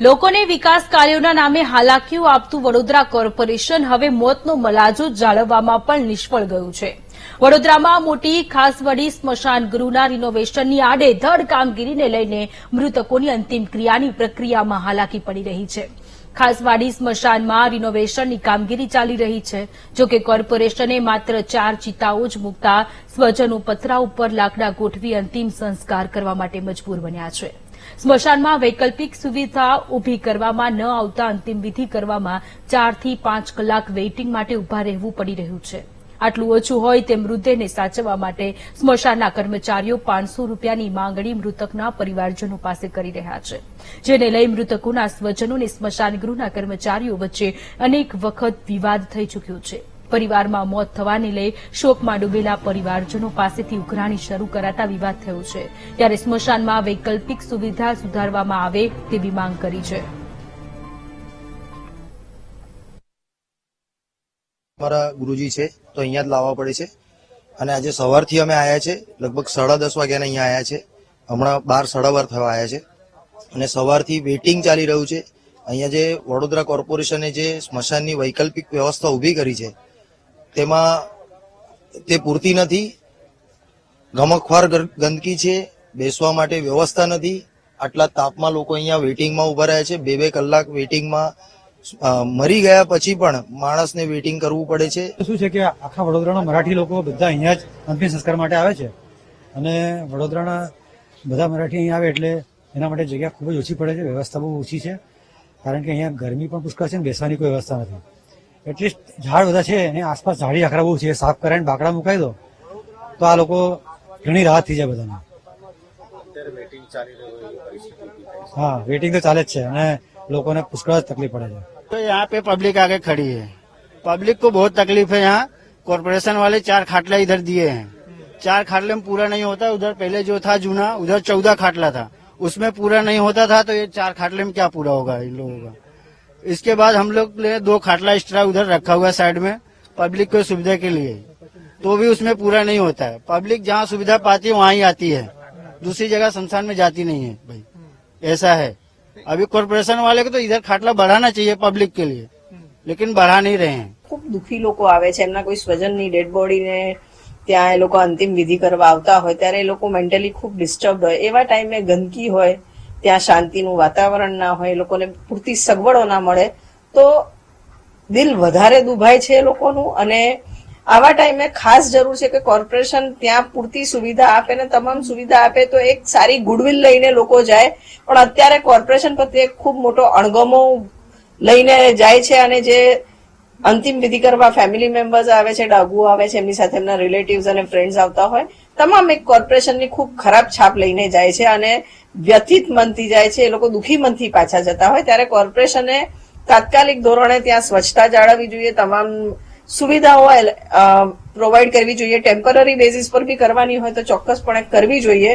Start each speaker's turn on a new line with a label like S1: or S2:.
S1: લોકોને વિકાસ કાર્યોના નામે હાલાકીઓ આપતું વડોદરા કોર્પોરેશન હવે મોતનો મલાજો જાળવવામાં પણ નિષ્ફળ ગયું છે. વડોદરામાં મોટી ખાસવડી સ્મશાન ગૃહના રિનોવેશનની આડેધડ કામગીરીને લઈને મૃતકોની અંતિમ ક્રિયાની પ્રક્રિયામાં હાલાકી પડી રહી છે. ખાસવાડી સ્મશાનમાં રિનોવેશનની કામગીરી ચાલી રહી છે. જોકે કોર્પોરેશને માત્ર ચાર ચિતાઓ જ મૂકતા સ્વજનો પથરા ઉપર લાકડા ગોઠવી અંતિમ સંસ્કાર કરવા માટે મજબૂર બન્યા છે. સ્મશાનમાં વૈકલ્પિક સુવિધા ઊભી કરવામાં ન આવતા અંતિમ વિધિ કરવામાં ચારથી પાંચ કલાક વેઇટિંગ માટે ઊભા રહેવું પડી રહ્યું છે. આટલું ઓછું હોય તે મૃતદેહને સાચવવા માટે સ્મશાનના કર્મચારીઓ પાંચસો રૂપિયાની માંગણી મૃતકના પરિવારજનો પાસે કરી રહ્યા છે. જેને લઈ મૃતકોના સ્વજનો અને સ્મશાન ગૃહના કર્મચારીઓ વચ્ચે અનેક વખત વિવાદ થઈ ચૂક્યો છે. પરિવારમાં મોત થવાને લઈ શોકમાં ડૂબેલા પરિવારજનો પાસેથી ઉઘરાણી શરૂ કરાતા વિવાદ થયો છે. ત્યારે સ્મશાનમાં વૈકલ્પિક સુવિધા સુધારવામાં આવે તેવી માંગ કરી છે.
S2: મારા ગુરુજી છે, તો અહીંયા જ લાવવા પડે છે. અને આજે સવારથી અમે આવ્યા છે, લગભગ સાડા દસ વાગ્યાના અહીંયા આવ્યા છે. હમણાં બાર, સાડા બાર થવા આવ્યા છે. અને સવારથી વેઇટિંગ ચાલી રહ્યું છે. અહીંયા જે વડોદરા કોર્પોરેશને જે સ્મશાનની વૈકલ્પિક વ્યવસ્થા ઊભી કરી છે તેમાં તે પૂરતી નથી. ગમકવાર ગંદકી છે, બેસવા માટે વ્યવસ્થા નથી. આટલા તાપમાં લોકો અહીંયા વેઇટિંગમાં ઊભા રહ્યા છે. બે બે કલાક વેઇટિંગમાં મરી ગયા પછી પણ માણસને વેઇટિંગ કરવું પડે છે.
S3: શું છે કે આખા વડોદરાના મરાઠી લોકો બધા અહીંયા જ અંતિમ સંસ્કાર માટે આવે છે? અને વડોદરાના બધા મરાઠી અહીંયા આવે એટલે એના માટે જગ્યા ખૂબ જ ઓછી પડે છે. વ્યવસ્થા બહુ ઓછી છે. કારણ કે અહીંયા ગરમી પણ પુષ્કળ છે અને બેસવાની કોઈ વ્યવસ્થા નથી. એટલીસ્ટ ઝાડ બધા છે એની આસપાસ ઝાડી આખરા બહુ છે સાફ કરાવીને બાકડા મુકાઈ દો તો આ લોકો ઘણી રાહત થઈ જાય બધાને હા વેટિંગ તો ચાલે જ છે અને લોકોને પુષ્કળ જ તકલીફ પડે છે
S4: तो यहाँ पे पब्लिक आगे खड़ी है पब्लिक को बहुत तकलीफ है यहाँ कॉरपोरेशन वाले चार खाटला इधर दिए हैं चार खाटले में पूरा नहीं होता उधर पहले जो था जूना उधर चौदह खाटला था उसमें पूरा नहीं होता था तो ये चार खाटले में क्या पूरा होगा इन लोगों का इसके बाद हम लोग ने दो खाटला एक्स्ट्रा उधर रखा हुआ है साइड में पब्लिक को सुविधा के लिए तो भी उसमें पूरा नहीं होता है पब्लिक जहाँ सुविधा पाती है वहाँ ही आती है दूसरी जगह संस्थान में जाती नहीं है भाई ऐसा है अभी कॉरपोरेशन वाले को तो इधर खाटला बढ़ाना चाहिए पब्लिक के लिए लेकिन बढ़ा नहीं रहे हैं
S5: ખૂબ દુઃખી લોકો આવે છે એમના કોઈ સ્વજનની ડેડ બોડીને ત્યાં એ લોકો અંતિમ વિધિ કરવા આવતા હોય ત્યારે એ લોકો મેન્ટલી ખૂબ ડિસ્ટર્બ હોય એવા ટાઈમે ગંદકી હોય ત્યાં શાંતિનું વાતાવરણ ના હોય, લોકોને પૂરતી સગવડો ના મળે, તો દિલ વધારે દુભાય છે એ લોકોનું. અને આવા ટાઈમે ખાસ જરૂર છે કે કોર્પોરેશન ત્યાં પૂરતી સુવિધા આપે ને તમામ સુવિધા આપે તો એક સારી ગુડવિલ લઈને લોકો જાય. પણ અત્યારે કોર્પોરેશન પ્રત્યે ખૂબ મોટો અણગમો લઈને જાય છે અને જે અંતિમ વિધિ કરવા ફેમિલી મેમ્બર્સ આવે છે ડાગુ આવે છે, એમની સાથે એમના રિલેટિવ્સ અને ફ્રેન્ડ્સ આવતા હોય, તમામ એક કોર્પોરેશનની ખૂબ ખરાબ છાપ લઈને જાય છે અને વ્યથિત મનથી જાય છે, એ લોકો દુઃખી મનથી પાછા જતા હોય, ત્યારે કોર્પોરેશને તાત્કાલિક ધોરણે ત્યાં સ્વચ્છતા જાળવવી જોઈએ, તમામ સુવિધાઓ પ્રોવાઈડ કરવી જોઈએ ટેમ્પરરી બેઝિસ પર બી કરવાની હોય તો ચોક્કસપણે કરવી જોઈએ.